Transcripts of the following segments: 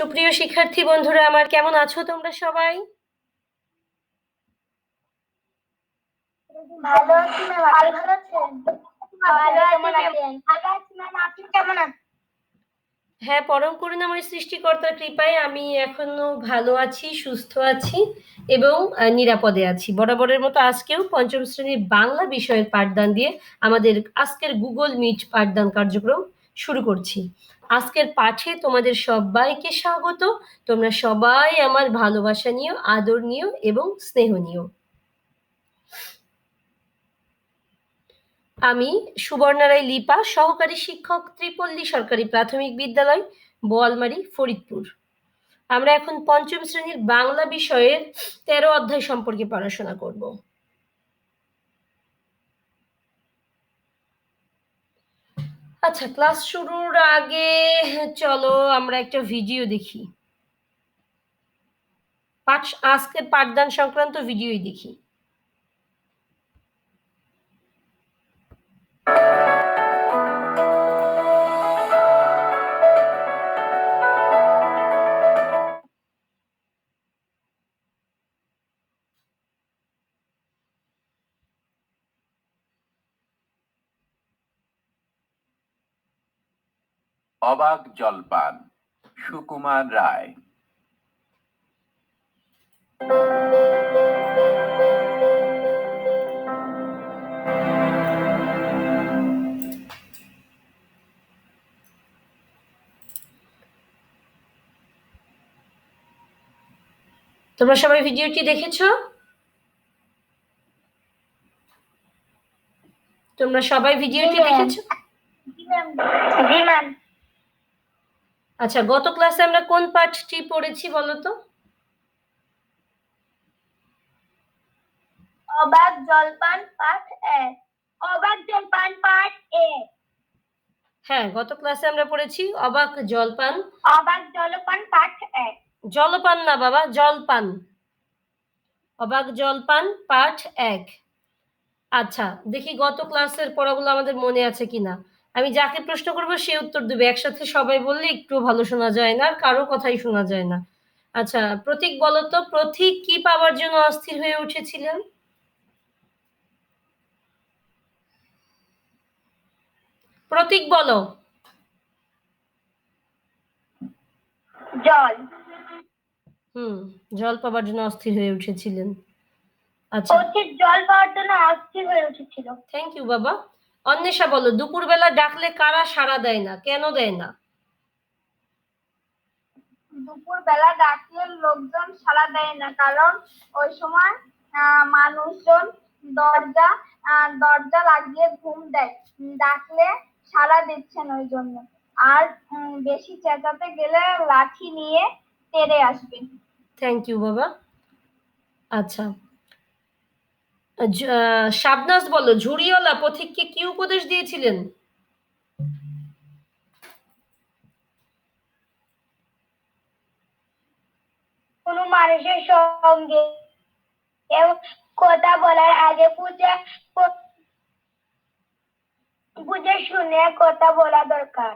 সুপ্রিয় শিক্ষার্থী বন্ধুরা আমার কেমন আছো তোমরা সবাই? ভালো আছি ম্যাম আপনি ভালো আছেন? ভালো আছি ভালো আছি ম্যাম আপনি কেমন আছেন? হ্যাঁ পরম করুণাময় সৃষ্টিকর্তার কৃপায় আমি এখনও ভালো আছি সুস্থ আছি এবং নিরাপদে আছি। বরাবরের মতো আজকেও পঞ্চম শ্রেণির বাংলা বিষয়ের পাঠদান দিয়ে আমাদের আজকের গুগল মিট পাঠদান কার্যক্রম শুরু করছি। আজকের পাঠে তোমাদের সবাইকে স্বাগত। তোমরা সবাই আমার ভালোবাসা নিও, আদর নিও এবং স্নেহ নিও। আমি সুবর্ণারায় লিপা, সহকারী শিক্ষক, ত্রিপল্লী সরকারি প্রাথমিক বিদ্যালয়, বোয়ালমারি, ফরিদপুর। আমরা এখন পঞ্চম শ্রেণির বাংলা বিষয়ের তেরো অধ্যায় সম্পর্কে পড়াশোনা করব। আচ্ছা ক্লাস শুরুর আগে চলো আমরা একটা ভিডিও দেখি। পাঠ, আজকের পাঠদান সংক্রান্ত ভিডিওই দেখি। অবাক জলপান সুকুমার রায়। তোমরা সবাই ভিডিওটি দেখেছ? তোমরা সবাই ভিডিওটি। দেখেছ ম্যাম। জি ম্যাম। আচ্ছা গত ক্লাসে আমরা কোন পাঠটি পড়েছি বলো তো? অবাক জলপান পাঠ এক অবাক জলপান পাঠ এক হ্যাঁ গত ক্লাসে আমরা পড়েছি অবাক জলপান। অবাক জলপান পাঠ এক জলপান না বাবা জলপান। অবাক জলপান পাঠ এক। আচ্ছা দেখি গত ক্লাসের পড়াগুলো আমাদের মনে আছে কিনা। আমি যাকে প্রশ্ন করব সে উত্তর দেবে। একসাথে সবাই বললে একটু ভালো শোনা যায় না আর কারও কথাই শোনা যায় না। আচ্ছা প্রতীক বলো তো প্রতীক কি পাওয়ার জন্য অস্থির হয়ে উঠেছিলেন? প্রতীক বলো। জল। হুম জল পাওয়ার জন্য অস্থির হয়ে উঠেছিলেন। আচ্ছা। জল পাওয়ার জন্য অস্থির হয়ে উঠেছিল। থ্যাংক ইউ বাবা। অন্বেষা বলো দুপুরবেলা ডাকলে কারা সাড়া দেয় না? কেন দেয় না? দুপুর বেলা ডাকলে লোকজন সাড়া দেয় না কারণ ওই সময় মানুষজন দরজা দরজা লাগিয়ে ঘুম দেয়। ডাকলে সাড়া দিচ্ছেন ওই জন্য। আর বেশি চেঁচাতে গেলে লাঠি নিয়ে তেড়ে আসবেন থ্যাংক ইউ বাবা। আচ্ছা। শাবনাজ বলো ঝুড়িওয়ালা পথিককে কি উপদেশ দিয়েছিলেন? কোনো মানুষের সঙ্গে কথা বলার আগে বুঝে বুঝে শুনে কথা বলা দরকার।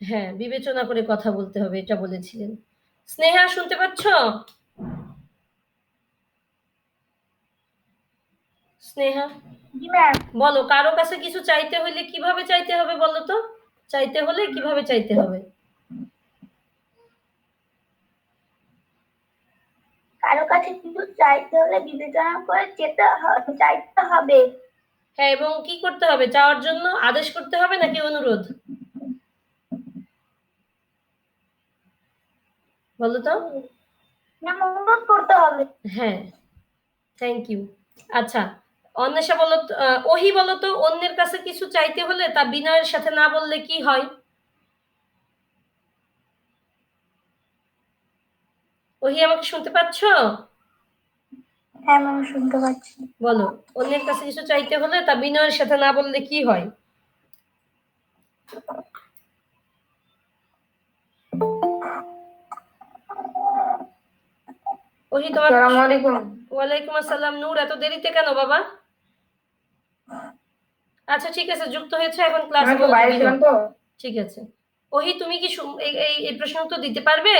হ্যাঁ বিবেচনা করে কথা বলতে হবে এটা বলেছিলেন। স্নেহা শুনতে পাচ্ছ? স্নেহা। জি ম্যাম বলো কারও কাছে কিছু চাইতে হলে কীভাবে চাইতে হবে বলো তো? চাইতে হলে কীভাবে চাইতে হবে? কারও কাছে কিছু চাইতে হলে বিবেচনা করে যেতে চাইতে হবে। হ্যাঁ এবং কি করতে হবে? চাওয়ার জন্য আদেশ করতে হবে নাকি অনুরোধ? বলো তো। না অনুরোধ করতে হবে। হ্যাঁ থ্যাংক ইউ আচ্ছা অন্বেষা বলো ওহি বলো তো অন্যের কাছে কিছু চাইতে হলে তা বিনয়ের সাথে না বললে কি হয়? ওহি আমাকে শুনতে পাচ্ছ? হ্যাঁ শুনতে পাচ্ছি। বলো অন্যের কাছে কিছু চাইতে হলে তা বিনয়ের সাথে না বললে কি হয়? ওহি তোমার ওয়ালাইকুম আসসালাম। নূর এত দেরিতে কেন বাবা? আচ্ছা ঠিক আছে যুক্ত হয়েছে এখন ক্লাস তো ঠিক আছে। ওহি তুমি কি এই এই- প্রশ্ন উত্তর দিতে পারবে?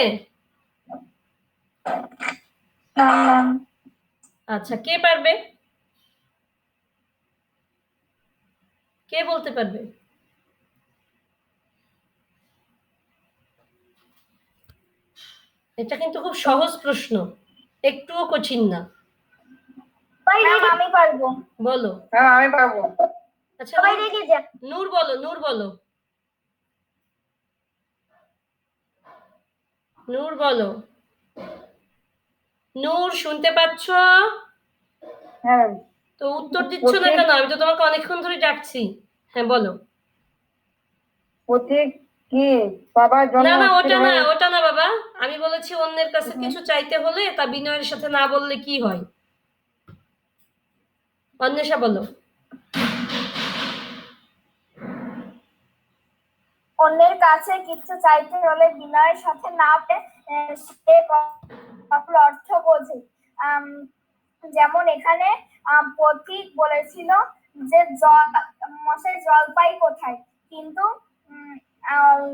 আচ্ছা কে পারবে? কে বলতে পারবে? এটা কিন্তু খুব সহজ প্রশ্ন। একটুও কঠিন না। আমি পারব। বলো। হ্যাঁ আমি পারব। আচ্ছা সবাই রেগে যান নূর বলো নূর বলো। নূর বলো। নূর শুনতে পাচ্ছ? হ্যাঁ। তো উত্তর দিচ্ছ না কেন? আমি তো তোমাকে অনেকক্ষণ ধরে ডাকছি। হ্যাঁ বলো। পথিক কি? জন্য না না ওটা না ওটা না বাবা। আমি বলেছি অন্যের কাছে কিছু চাইতে হলে তা বিনয়ের সাথে না বললে কি হয়? অন্বেষা বলো। অন্যের কাছে কিছু চাইতে হলে বিনয়ের সাথে না সে কপল অর্থ বোঝে। যেমন এখানে পথিক বলেছিল যে জল মশাই জলপাই কোথায়? কিন্তু আম,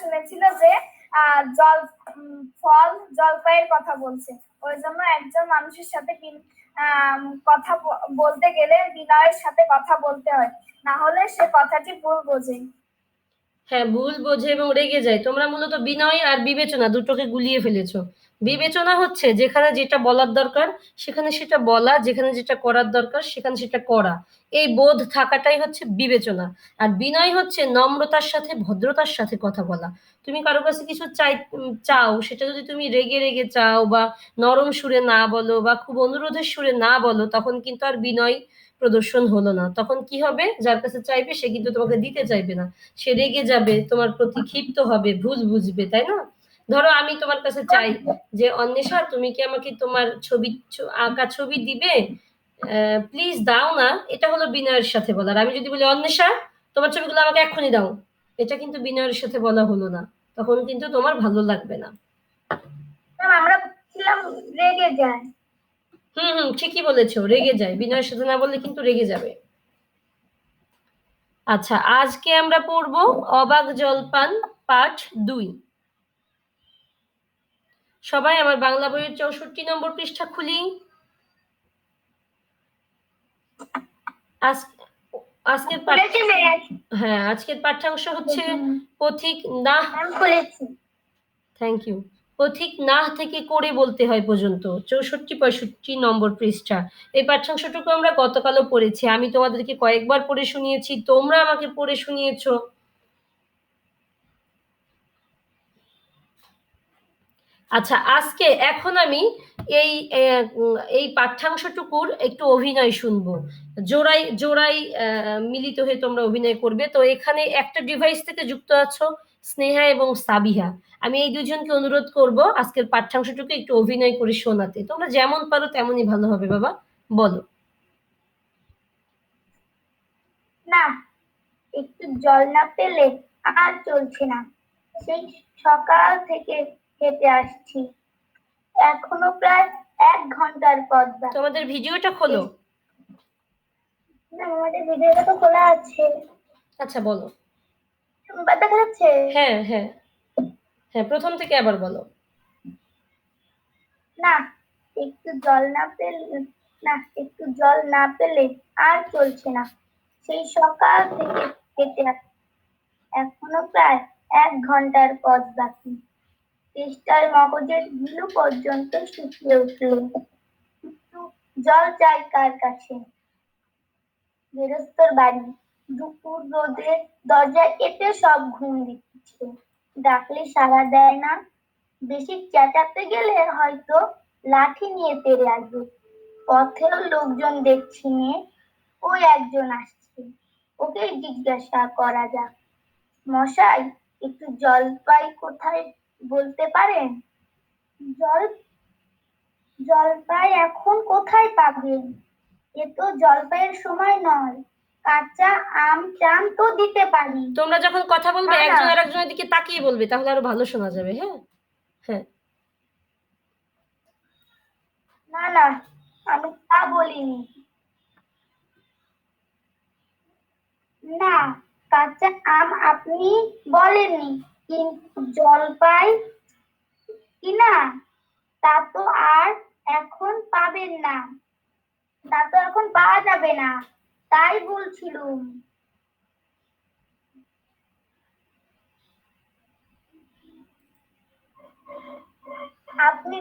শুনেছিল যে জল ফল জলপাইয়ের কথা বলছে। ওই জন্য একজন মানুষের সাথে কথা বলতে গেলে বিনয়ের সাথে কথা বলতে হয়। না হলে সে কথাটি ভুল বোঝে। হ্যাঁ ভুল বোঝে এবং রেগে যায়। তোমরা মূলত বিনয় আর বিবেচনা দুটোকে গুলিয়ে ফেলেছো। বিবেচনা হচ্ছে যেখানে যেটা বলার দরকার, সেখানে সেটা বলা, যেখানে যেটা করার দরকার, সেখানে সেটা করা। এই বোধ থাকাটাই হচ্ছে বিবেচনা। আর বিনয় হচ্ছে নম্রতার সাথে, ভদ্রতার সাথে কথা বলা। তুমি কারও কাছে কিছু চাই চাও, সেটা যদি তুমি রেগে রেগে চাও বা নরম সুরে না বলো বা খুব অনুরোধের সুরে না বলো, তখন কিন্তু আর বিনয় প্রদর্শন হলো না। তখন কি হবে? যার কাছে চাইবে সে কিন্তু তোমাকে দিতে চাইবে না। সে রেগে যাবে, তোমার প্রতি ক্ষিপ্ত হবে, ভুল বুঝবে, তাই না? ধরো আমি তোমার কাছে চাই যে, অন্বেষা, তুমি কি আমাকে তোমার ছবি আঁকা ছবি দিবে? প্লিজ দাও না। এটা হলো বিনয়ের সাথে বলার। আমি যদি বলি, অন্বেষা, তোমার ছবিগুলো আমাকে এক্ষুনি দাও। এটা কিন্তু বিনয়ের সাথে বলা হলো না। তখন কিন্তু তোমার ভালো লাগবে না। আমরা ছিলাম রেগে যায় হুম হুম ঠিকই বলেছ রেগে যায়। বিনয়ের সাথে না বললে কিন্তু রেগে যাবে। আচ্ছা আজকে আমরা পড়ব অবাক জলপান পাঠ দুই। সবাই আমার বাংলা বইয়ের চৌষট্টি নম্বর পৃষ্ঠা খুলি। আজকের হ্যাঁ আজকের পাঠ্যাংশ হচ্ছে পথিক না। থ্যাংক ইউ পথিক না থেকে করে বলতে হয় পর্যন্ত। চৌষট্টি পঁয়ষট্টি নম্বর পৃষ্ঠা। এই পাঠ্যাংশটুকু আমরা গতকালও পড়েছি। আমি তোমাদেরকে কয়েকবার পড়ে শুনিয়েছি। তোমরা আমাকে পড়ে শুনিয়েছো। আচ্ছা আজকে এখন আমি এই এই পাঠ্যাংশটুকুর একটু অভিনয় শুনব। জোড়াই জোড়াই মিলিত হয়ে তোমরা অভিনয় করবে। তো এখানে একটা ডিভাইস থেকে যুক্ত আছো। স্নেহা এবং সাবিহা। আমি এই দুজনকে অনুরোধ করব আজকের পাঠ্যাংশটুকু একটু অভিনয় করে শোনাতে। তোমরা যেমন পারো তেমনই ভালো হবে বাবা। বলো। না একটু জল না পেলে আর চলছে না। সেই সকাল থেকে হেঁটে আসছি। এখনও প্রায় এক ঘণ্টার পথ। তোমাদের ভিডিওটা খোলো। না, আমাদের ভিডিওটা তো খোলা আছে। আচ্ছা বলো। দেখা যাচ্ছে? হ্যাঁ হ্যাঁ। হ্যাঁ প্রথম থেকে আবার বলো। না একটু জল না পেলে না একটু জল না পেলে আর চলছে না। সেই সকাল থেকে হেঁটে এখনও প্রায় এক ঘণ্টার পথ বাকি। চেষ্টার মগজের গিলু পর্যন্ত শুকিয়ে উঠল। একটু জল চাই কার কাছে? গেরস্তর বাড়ি। দুপুর রোদে দরজা এতে সব ঘুম দিচ্ছে। ডাকলে সাড়া দেয় না। বেশি চেঁচাতে গেলে হয়তো লাঠি নিয়ে তেড়ে আসবে। পথেও লোকজন দেখছি নিয়ে ওই একজন আসছে। ওকে জিজ্ঞাসা করা যাক। মশাই, একটু জলপাই কোথায় বলতে পারেন? জল, জলপাই এখন কোথায় পাবেন? এ তো জলপাইয়ের সময় নয়। কাঁচা আম চান তো দিতে পারি। তোমরা যখন কথা বলবে না, না। একজন আর একজনের দিকে তাকিয়ে বলবে তাহলে আরও ভালো শোনা যাবে হ্যাঁ? হ্যাঁ। না না আমি তা বলিনি। না কাঁচা আম আপনি বলেননি কিন্তু জলপাই কিনা তা তো আর এখন পাবেন না। তা তো এখন পাওয়া যাবে না। তাই বলছিলুম। আপনি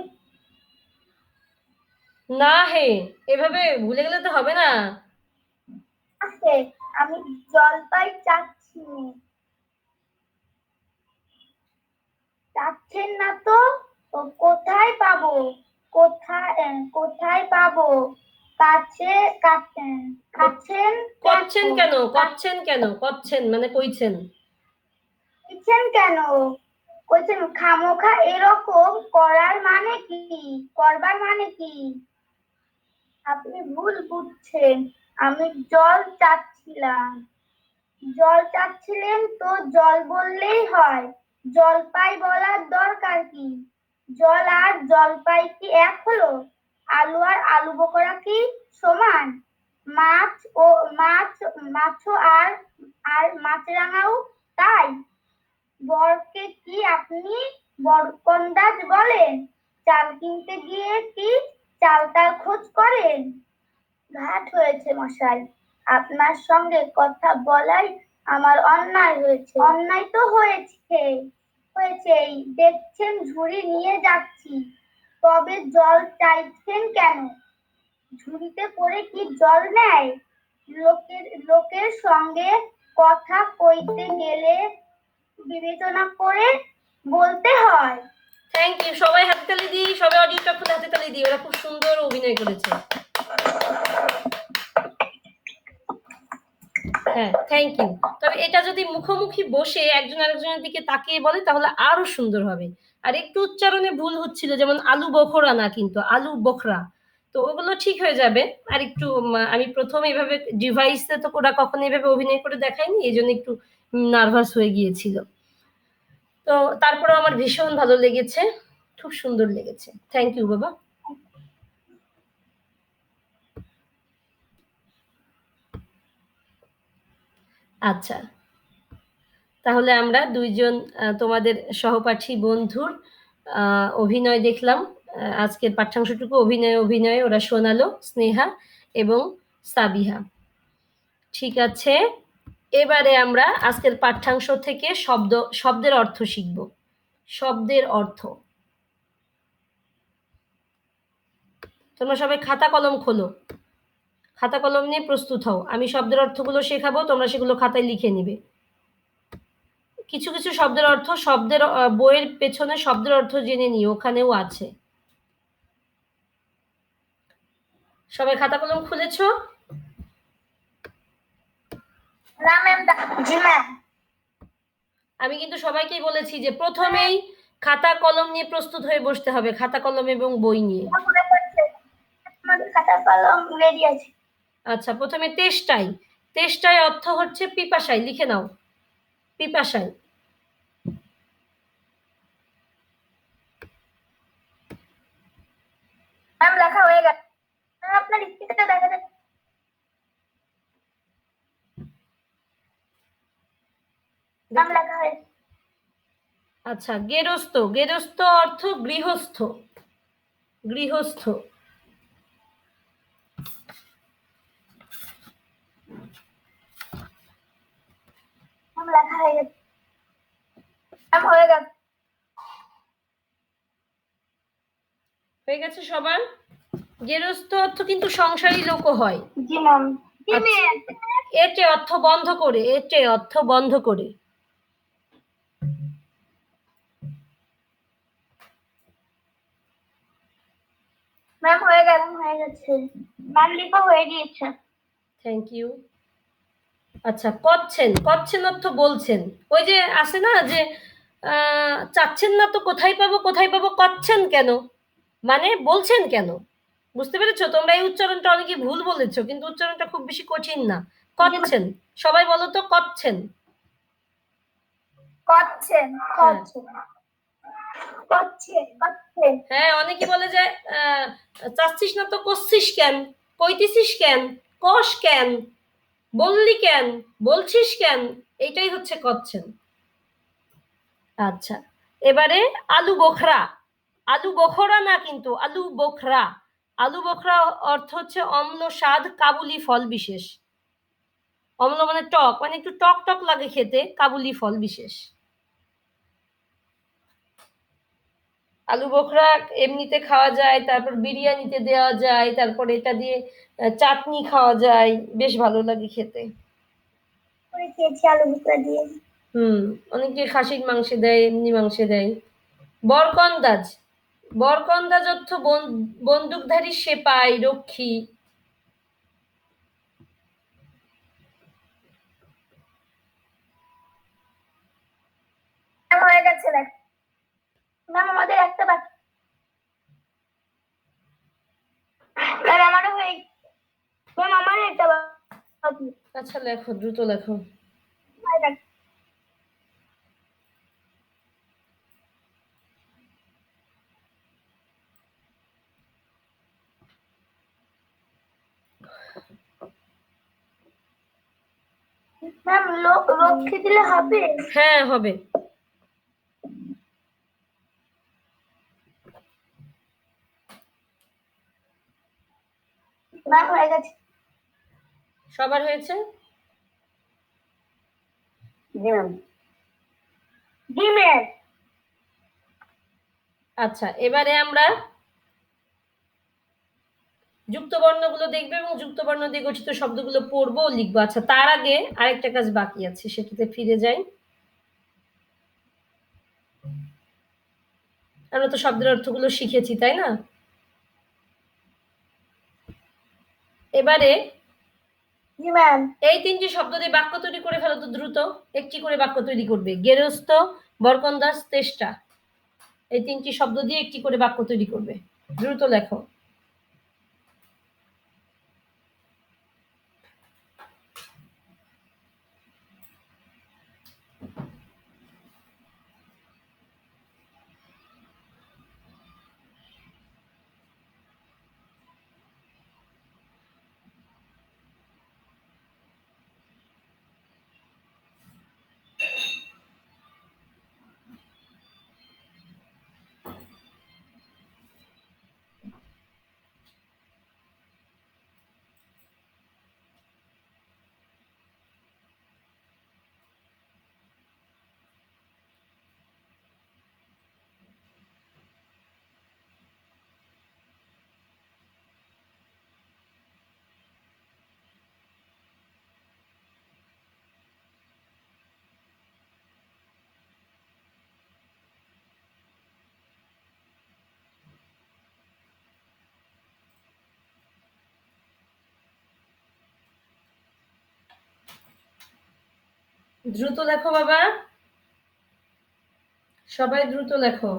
না হে এভাবে ভুলে গেলে তো হবে না। আছে আমি জলপাই চাচ্ছি। চাচ্ছেন না তো কোথায় পাবো? কোথায় কোথায় পাবো? কাছে করছেন কেন? করছেন কেন? করছেন মানে কইছেন। দিচ্ছেন কেন? কইছেন খামোখা এরকম করার মানে কি? করবার মানে কি? আপনি ভুল বুঝছেন। আমি জল চাচ্ছিলাম। জল চাচ্ছিলেন তো জল বললেই হয়। জলপাই বলার দরকার কি? জল আর জলপাই কি এক হলো? আলু আর আলু বকরা কি সমান? মাছ ও মাছ, মাছও আর আর মাছরাঙাও তাই? বরকে কি আপনি বরকন্দাজ বলেন? চাল কিনতে গিয়ে কি চালতার খোঁজ করেন? ঘাট হয়েছে মশাই, আপনার সঙ্গে কথা বলাই আমার অন্যায় হয়েছে। অন্যায় তো হয়েছে, হয়েছেই। দেখছেন, ঝুড়ি নিয়ে যাচ্ছি। তবে জল চাইছেন কেন? ঝুড়িতে করে কি জল নেয়? লোকের লোকের সঙ্গে কথা কইতে গেলে বিবেচনা করে বলতে হয়। থ্যাংক ইউ সবাই হাতে তালি দিই, সবাই অডিওটা খুলে হাতে তালি দিই। ওরা খুব সুন্দর অভিনয় করেছে। হ্যাঁ থ্যাংক ইউ তবে এটা যদি মুখোমুখি বসে একজন আরেকজনের দিকে তাকিয়ে বলে, তাহলে আরও সুন্দর হবে। আর একটু উচ্চারণে ভুল হচ্ছিল, যেমন আলু বখরা না কিন্তু, আলু বখরা। তো ওগুলো ঠিক হয়ে যাবে। আর একটু আমি প্রথম এইভাবে ডিভাইসে তো ওরা কখনো এইভাবে অভিনয় করে দেখায়নি, এই জন্য একটু নার্ভাস হয়ে গিয়েছিল। তো তারপরে আমার ভীষণ ভালো লেগেছে, খুব সুন্দর লেগেছে। থ্যাংক ইউ বাবা। আচ্ছা। তাহলে আমরা দুইজন তোমাদের সহপাঠী বন্ধুর অভিনয় দেখলাম। আজকের পাঠ্যাংশটুকু অভিনয় অভিনয়ে ওরা শোনালো স্নেহা এবং সাবিহা। ঠিক আছে, এবারে আমরা আজকের পাঠ্যাংশ থেকে শব্দ, শব্দের অর্থ শিখব। শব্দের অর্থ। তোমরা সবাই খাতা কলম খোলো। খাতা কলম নিয়ে প্রস্তুত হও। আমি শব্দের অর্থগুলো শেখাবো, তোমরা সেগুলো খাতায় লিখে নিবে। কিছু কিছু শব্দের অর্থ শব্দের বইয়ের পেছনে শব্দের অর্থ জেনে নিও ওখানেও আছে। সবাই খাতা কলম খুলেছ? না ম্যাম জি ম্যাম আমি কিন্তু সবাইকেই বলেছি যে প্রথমেই খাতা কলম নিয়ে প্রস্তুত হয়ে বসতে হবে খাতা কলম এবং বই নিয়ে। খাতা কলম রেডি আছে। আচ্ছা প্রথমে তেষ্টাই। তেষ্টাই অর্থ হচ্ছে পিপাসাই লিখে নাও। পিপাসাই। ম্যাম লেখা হয়ে গেছে। আপনার স্পিকারটা দেখা যাচ্ছে ম্যাম লেখা হয়েছে আচ্ছা গেরস্থ। গেরস্থ অর্থ গৃহস্থ। গৃহস্থ। লেখা হয়ে গেছে। হয়ে গেছে। হয়ে গেছে সবার। গেরস্থ অর্থ কিন্তু সংসারী লোকও হয়। আচ্ছা। এটে অর্থ বন্ধ করে এটে অর্থ বন্ধ করে। ম্যাম হয়ে গেল হয়ে গেছে। ম্যাম লেখা হয়ে গিয়েছে। থ্যাংক ইউ আচ্ছা করছেন করছেন অর্থ বলছেন। ওই যে আছে না যে আহ, চাচ্ছেন না তো কোথায় পাবো কোথায় পাবো করছেন কেন? মানে বলছেন কেন? বুঝতে পেরেছ? তোমরা এই উচ্চারণটা অনেকে ভুল বলেছ কিন্তু উচ্চারণটা খুব বেশি কঠিন না। করছেন সবাই বলো তো করছে হ্যাঁ অনেকে বলে যে চাচ্ছিস না তো করছিস কেন? কইতেছিস কেন? কষ কেন? বললি কেন? বলছিস কেন? এইটাই হচ্ছে কচ্ছেন। আচ্ছা এবারে আলু বোখরা আলু বোখরা না কিন্তু আলু বোখরা। আলু বোখরা অর্থ হচ্ছে অম্ল স্বাদ কাবুলি ফল বিশেষ। অম্ল মানে টক মানে একটু টক টক লাগে খেতে কাবুলি ফল বিশেষ। আলু বোখরা এমনিতে খাওয়া যায় তারপর বিরিয়ানিতে দেওয়া যায় তারপর এটা দিয়ে চাটনি খাওয়া যায় বেশ ভালো লাগে খেতে। খেয়েছি আলু দিয়ে। হুম অনেকে খাসির মাংসে দেয় এমনি মাংসে দেয়। বরকন্দাজ বরকন্দাজ অর্থ বন- বন্দুকধারী সেপাই রক্ষী। হয়ে গেছে দেখ। ম্যাম আমাদের একটা বাকি। ম্যাম আমারও হয়ে ম্যাম আমারও একটা বাকি। আচ্ছা লেখো দ্রুত লেখো। ম্যাম লোক রক্ষে দিলে হবে? হ্যাঁ হবে। ম্যাম হয়ে গেছে। সবার হয়েছে? ম্যাম জি ম্যাম আচ্ছা এবারে আমরা যুক্ত বর্ণগুলো দেখবে এবং যুক্ত বর্ণ দিয়ে গঠিত শব্দগুলো পড়ব লিখব। আচ্ছা তার আগে আরেকটা কাজ বাকি আছে সেটাতে ফিরে যাই। আমরা তো শব্দের অর্থগুলো শিখেছি তাই না? এবারে এই তিনটি শব্দ দিয়ে বাক্য তৈরি করে ফেলো তো দ্রুত। একটি করে বাক্য তৈরি করবে। গেরস্ত বরকন্দাস তেষ্টা। এই তিনটি শব্দ দিয়ে একটি করে বাক্য তৈরি করবে। দ্রুত লেখো। দ্রুত লেখো বাবা। সবাই দ্রুত লেখো।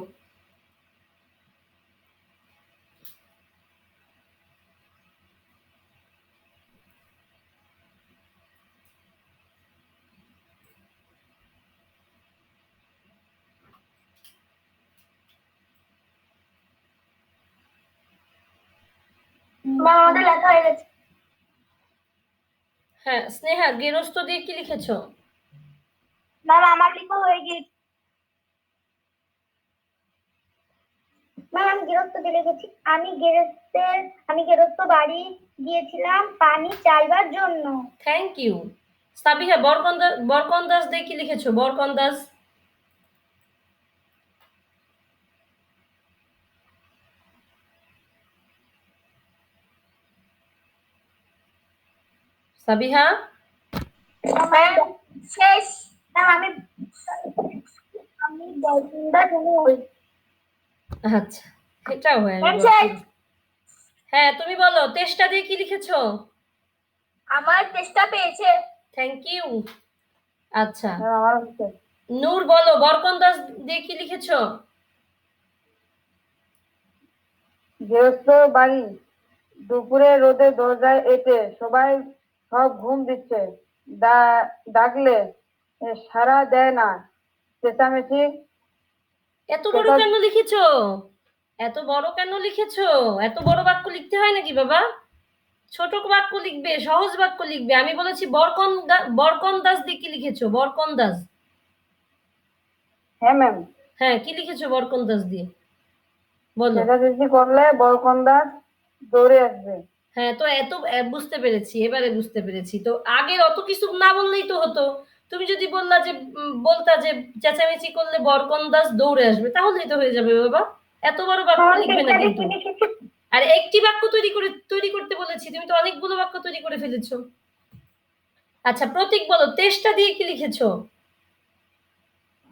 হয়ে হ্যাঁ স্নেহা গেরস্ত দিয়ে কি লিখেছো? ম্যাম আমার লেখা হয়ে গেছে ম্যাম আমি গেরস্ত দিয়ে লিখেছি আমি গেরস্তের আমি গেরস্ত বাড়ি গিয়েছিলাম পানি চাইবার জন্য। থ্যাংক ইউ সাবিহা বরকন্দাজ বরকন্দাজ দিয়ে কি লিখেছো? বরকন্দাজ। সাবিহা? শেষ। ম্যাম আমি আমি বলকুন্দার জন্য হই আচ্ছা এটাও হয় হ্যাঁ তুমি বলো তেষ্টা দিয়ে কি লিখেছো? আমার চেষ্টা পেয়েছে। থ্যাংক ইউ আচ্ছা। হচ্ছে নূর বলো বরকন্দাজ দিয়ে কি লিখেছো? গৃহস্থ বাড়ি দুপুরে রোদে দরজায় এটে সবাই সব ঘুম দিচ্ছে। ডাকলে সাড়া দেয় না। চেঁচামেচি। এত বড় কেন লিখেছো? এত বড় কেন লিখেছো? এত বড় বাক্য লিখতে হয় নাকি বাবা? ছোট বাক্য লিখবে সহজ বাক্য লিখবে। আমি বলেছি বরকন বরকন্দাজ দিয়ে কি লিখেছো? বরকন দাস। হ্যাঁ ম্যাম হ্যাঁ কি লিখেছো বরকন দাস দিয়ে? বলো। চেঁচাচেঁচি করলে বরকন্দাজ দৌড়ে আসবে। হ্যাঁ তো এত বুঝতে পেরেছি এবারে বুঝতে পেরেছি। তো আগের অত কিছু না বললেই তো হতো। তুমি যদি বললা যে বলতা যে চেঁচামেচি করলে বরকন্দাজ দৌড়ে আসবে তাহলেই তো হয়ে যাবে বাবা। এত বড় বাক্য লিখবে না কিন্তু। আর একটি বাক্য তৈরি করে তৈরি করতে বলেছি তুমি তো অনেকগুলো বাক্য তৈরি করে ফেলেছো। আচ্ছা প্রতীক বলো তেষ্টা দিয়ে কি লিখেছো?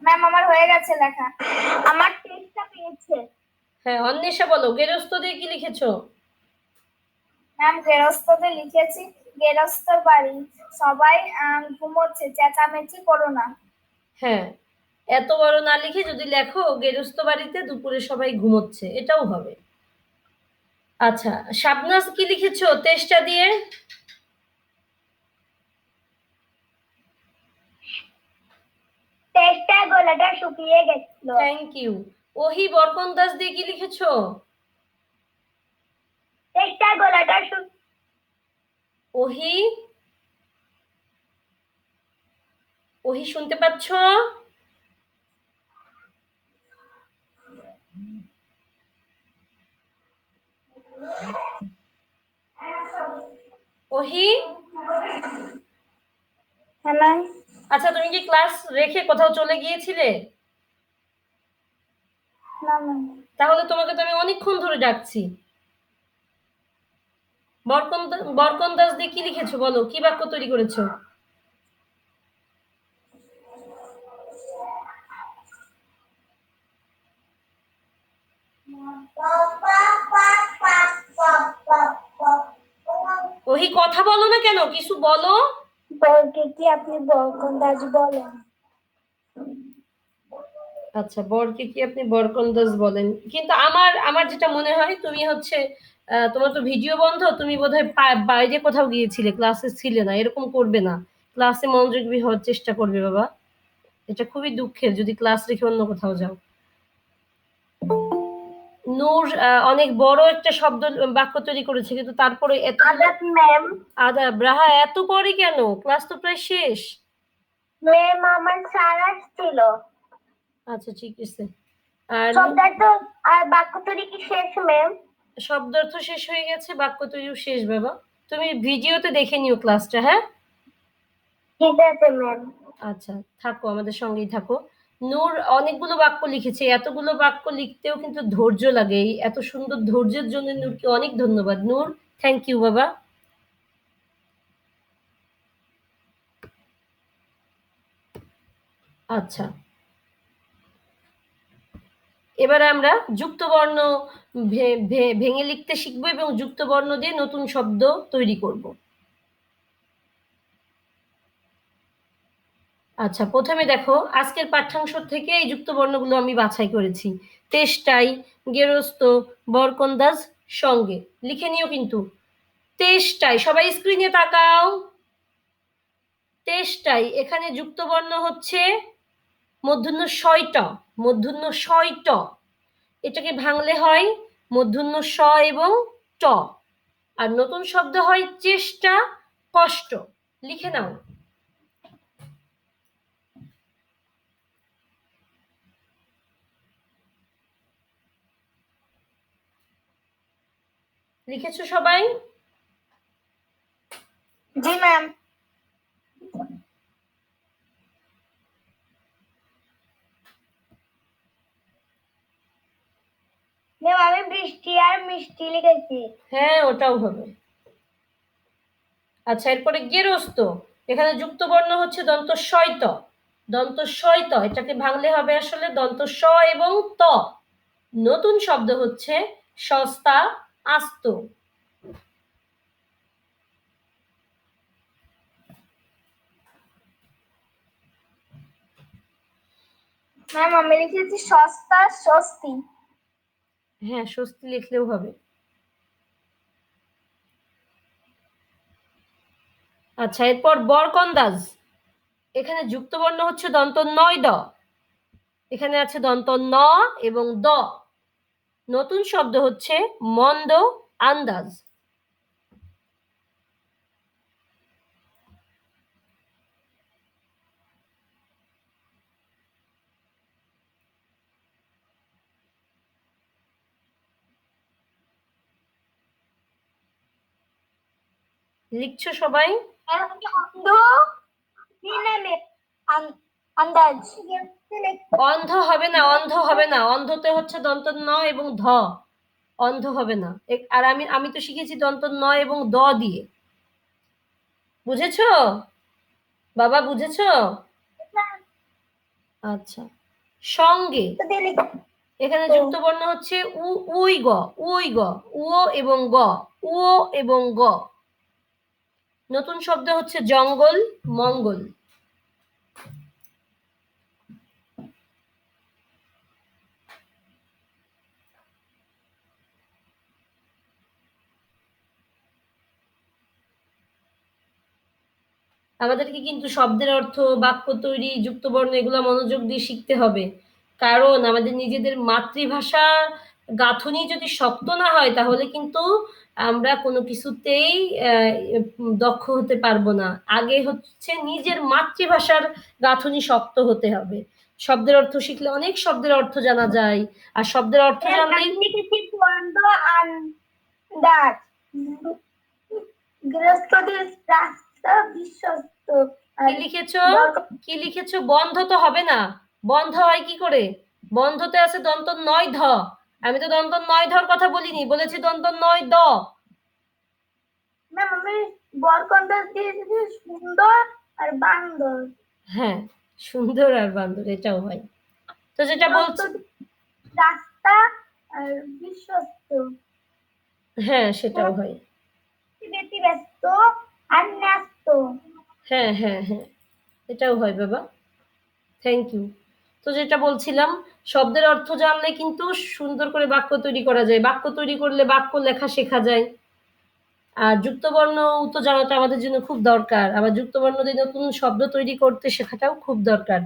ম্যাম আমার হয়ে গেছে লেখা। আমার টেস্টটা পেয়েছে। হ্যাঁ অন্বেষা বলো গেরস্ত দিয়ে কি লিখেছো? ম্যাম গেরস্ততে লিখেছি। গেরস্ত বাড়ি সবাই ঘুমোচ্ছে চেঁচামেচি করো না। হ্যাঁ এত বড় না লিখে যদি লেখো গেরস্ত বাড়িতে দুপুরে সবাই ঘুমোচ্ছে এটাও হবে। আচ্ছা শাবনাজ কি লিখেছো তেষ্টা দিয়ে? টেস্টটা গলাটা শুকিয়ে গেছিল। থ্যাংক ইউ ওহি বরকন্দাজ দিয়ে কি লিখেছো? টেস্টটা গলাটা ওহি ওহি শুনতে পাচ্ছ? ওহি? হ্যাঁ আচ্ছা তুমি কি ক্লাস রেখে কোথাও চলে গিয়েছিলে? তাহলে তোমাকে তো আমি অনেকক্ষণ ধরে ডাকছি। বরকন বরকন দাস দিয়ে কি লিখেছো বলো? কি বাক্য তৈরি করেছ? ওহি কথা বলো না কেন? কিছু বলো? বলকে কি আপনি বরকন্দাজ বলেন? আচ্ছা বরকে কি আপনি বরকন্দাজ বলেন? কিন্তু আমার আমার যেটা মনে হয় তুমি হচ্ছে তোমার তো ভিডিও বন্ধ তুমি বোধহয় বাইরে কোথাও গিয়েছিলে ক্লাসে ছিলে না এরকম করবে না। ক্লাসে মনোযোগী হওয়ার চেষ্টা করবে বাবা। এটা খুবই দুঃখের যদি ক্লাস রেখে অন্য কোথাও যাও। নূর অনেক বড় একটা শব্দ বাক্য তৈরি করেছে কিন্তু তারপরে এত আদাব ম্যাম। আদা ব্রাহা এত পরে কেন? ক্লাস তো প্রায় শেষ। ম্যাম আমার স্যার আসছিল। আচ্ছা ঠিক আছে। আর শব্দার্থ আর বাক্য তৈরি কি শেষ ম্যাম? শব্দার্থ শেষ হয়ে গেছে, বাক্য তৈরিও শেষ, বাবা। তুমি ভিডিওতে দেখে নিও ক্লাসটা হ্যাঁ? আচ্ছা থাকো, আমাদের সঙ্গেই থাকো। নূর, অনেকগুলো বাক্য লিখেছে, এতগুলো বাক্য লিখতেও কিন্তু ধৈর্য লাগে। এই এত সুন্দর ধৈর্যের জন্য নূরকে অনেক ধন্যবাদ। নূর থ্যাংক ইউ বাবা। আচ্ছা। এবারে আমরা যুক্তবর্ণ ভেঙে লিখতে শিখব এবং যুক্তবর্ণ দিয়ে নতুন শব্দ তৈরি করব। আচ্ছা প্রথমে দেখো, আজকের পাঠ্যাংশ থেকে এই যুক্তবর্ণগুলো আমি বাছাই করেছি। তেষ্টাই, গেরস্ত, বরকন্দাজ, সঙ্গে। লিখে নিও কিন্তু। তেষ্টাই, সবাই স্ক্রিনে তাকাও। তেষ্টাই, এখানে যুক্তবর্ণ হচ্ছে মূর্ধন্য শয়ট মূর্ধন্য ট। এটাকে ভাঙলে হয় মূর্ধন্য স এবং ট। আর নতুন শব্দ হয় চেষ্টা, কষ্ট। লিখে নাও। লিখেছো সবাই? জি ম্যাম ম্যাম আমি বৃষ্টি আর মিষ্টি লিখেছি। হ্যাঁ ওটাও হবে। আচ্ছা এরপরে গেরস্ত। এখানে যুক্ত বর্ণ হচ্ছে দন্ত শয়ত দন্ত শয়ত এটাকে ভাঙলে হবে আসলে দন্ত স এবং ত। নতুন শব্দ হচ্ছে সস্তা আস্ত। ম্যাম আমি লিখেছি সস্তা স্বস্তি। হ্যাঁ স্বস্তি লিখলেও হবে। আচ্ছা এরপর বরকন্দাজ। এখানে যুক্ত বর্ণ হচ্ছে দন্ত নয় দ এখানে আছে দন্ত ন এবং দ। নতুন শব্দ হচ্ছে মন্দ আন্দাজ। লিখছো সবাই? অন্ধ আন্দাজ। অন্ধ হবে না অন্ধ হবে না। অন্ধতে হচ্ছে দন্ত ন এবং ধ। অন্ধ হবে না। আর আমি আমি তো শিখেছি দন্ত ন এবং দ দিয়ে। বুঝেছ? বাবা বুঝেছ? আচ্ছা। সঙ্গে। এখানে যুক্ত বর্ণ হচ্ছে উ উই গ উই গ উ এবং গ উ এবং গ। নতুন শব্দ হচ্ছে জঙ্গল, মঙ্গল। আমাদেরকে কিন্তু শব্দের অর্থ, বাক্য তৈরি যুক্তবর্ণ এগুলো মনোযোগ দিয়ে শিখতে হবে। কারণ আমাদের নিজেদের মাতৃভাষা গাঁথনি যদি শক্ত না হয়, তাহলে কিন্তু আমরা কোনো কিছুতেই দক্ষ হতে পারব না। আগে হচ্ছে নিজের মাতৃভাষার গাঁথনি শক্ত হতে হবে। শব্দের অর্থ শিখলে অনেক শব্দের অর্থ জানা যায়। আর শব্দের অর্থ জানলেই বিশ্বস্ত। কি লিখেছো? কি লিখেছো? বন্ধ তো হবে না। বন্ধ হয় কি করে? বন্ধতে আছে দন্ত নয় ধ। আমি তো দন্ত নয় ধর কথা বলিনি বলেছি দন্ত নয় দ। ম্যাম আমি বরকন্দা দিয়েছি সুন্দর আর বান্দর। হ্যাঁ সুন্দর আর বান্দর এটাও হয়। তো যেটা বলছি রাস্তা আর বিশ্বস্ত। হ্যাঁ সেটাও হয়। ব্যতিব্যস্ত আর ন্যস্ত হ্যাঁ হ্যাঁ হ্যাঁ এটাও হয় বাবা। থ্যাংক ইউ তো যেটা বলছিলাম শব্দের অর্থ জানলে কিন্তু সুন্দর করে বাক্য তৈরি করা যায়। বাক্য তৈরি করলে বাক্য লেখা শেখা যায়। আর যুক্তবর্ণ তো জানাটা আমাদের জন্য খুব দরকার। আবার যুক্তবর্ণ দিয়ে নতুন শব্দ তৈরি করতে শেখাটাও খুব দরকার।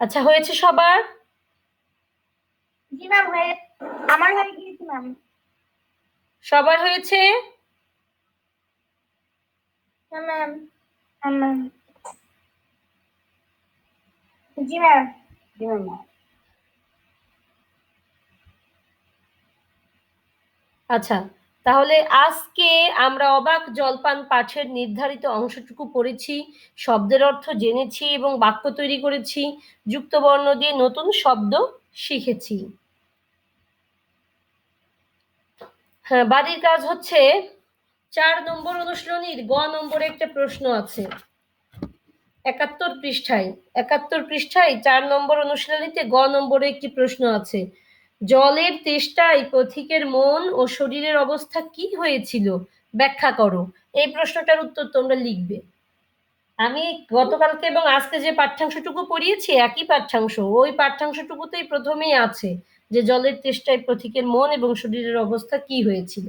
আচ্ছা হয়েছে সবার? জি ম্যাম আমার হয়ে গিয়েছি ম্যাম সবার হয়েছে? হ্যাঁ ম্যাম হ্যাঁ ম্যাম জি ম্যাম। জি ম্যাম। আচ্ছা তাহলে আজকে আমরা অবাক জলপান পাঠের নির্ধারিত অংশটুকু পড়েছি শব্দের অর্থ জেনেছি এবং বাক্য তৈরি করেছি যুক্তবর্ণ দিয়ে নতুন শব্দ শিখেছি। হ্যাঁ বাড়ির কাজ হচ্ছে চার নম্বর অনুশীলনীর গ নম্বরে একটা প্রশ্ন আছে। একাত্তর পৃষ্ঠায় একাত্তর পৃষ্ঠায় চার নম্বর অনুশীলনীতে গ নম্বরে একটি প্রশ্ন আছে। জলের তেষ্টায় পথিকের মন ও শরীরের অবস্থা কি হয়েছিল? ব্যাখ্যা করো। এই প্রশ্নটার উত্তর তোমরা লিখবে। আমি গতকালকে এবং আজকে যে পাঠ্যাংশটুকু পড়িয়েছি, একই পাঠ্যাংশ, ওই পাঠ্যাংশটুকুতেই প্রথমেই আছে যে জলের তেষ্টায় পথিকের মন এবং শরীরের অবস্থা কি হয়েছিল।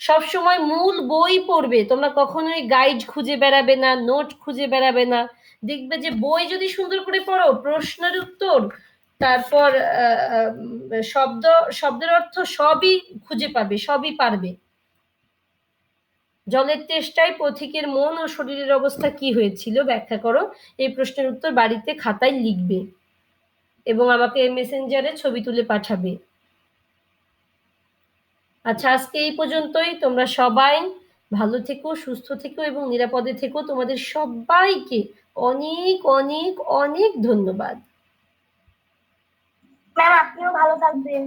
সবসময় মূল বই পড়বে। তোমরা কখনোই গাইড খুঁজে বেড়াবে না নোট খুঁজে বেড়াবে না। দেখবে যে বই যদি সুন্দর করে পড়ো, প্রশ্নের উত্তর, তারপর শব্দ, শব্দের অর্থ সবই খুঁজে পাবে, সবই পারবে। জলের তেষ্টায় পথিকের মন ও শরীরের অবস্থা কি হয়েছিল ব্যাখ্যা করো। এই প্রশ্নের উত্তর বাড়িতে খাতায় লিখবে এবং আমাকে মেসেঞ্জারে ছবি তুলে পাঠাবে। আচ্ছা আজকে এই পর্যন্তই। তোমরা সবাই ভালো থেকো, সুস্থ থেকো এবং নিরাপদে থেকো। তোমাদের সবাইকে অনেক অনেক অনেক ধন্যবাদ। ম্যাম, আপনিও ভালো থাকবেন।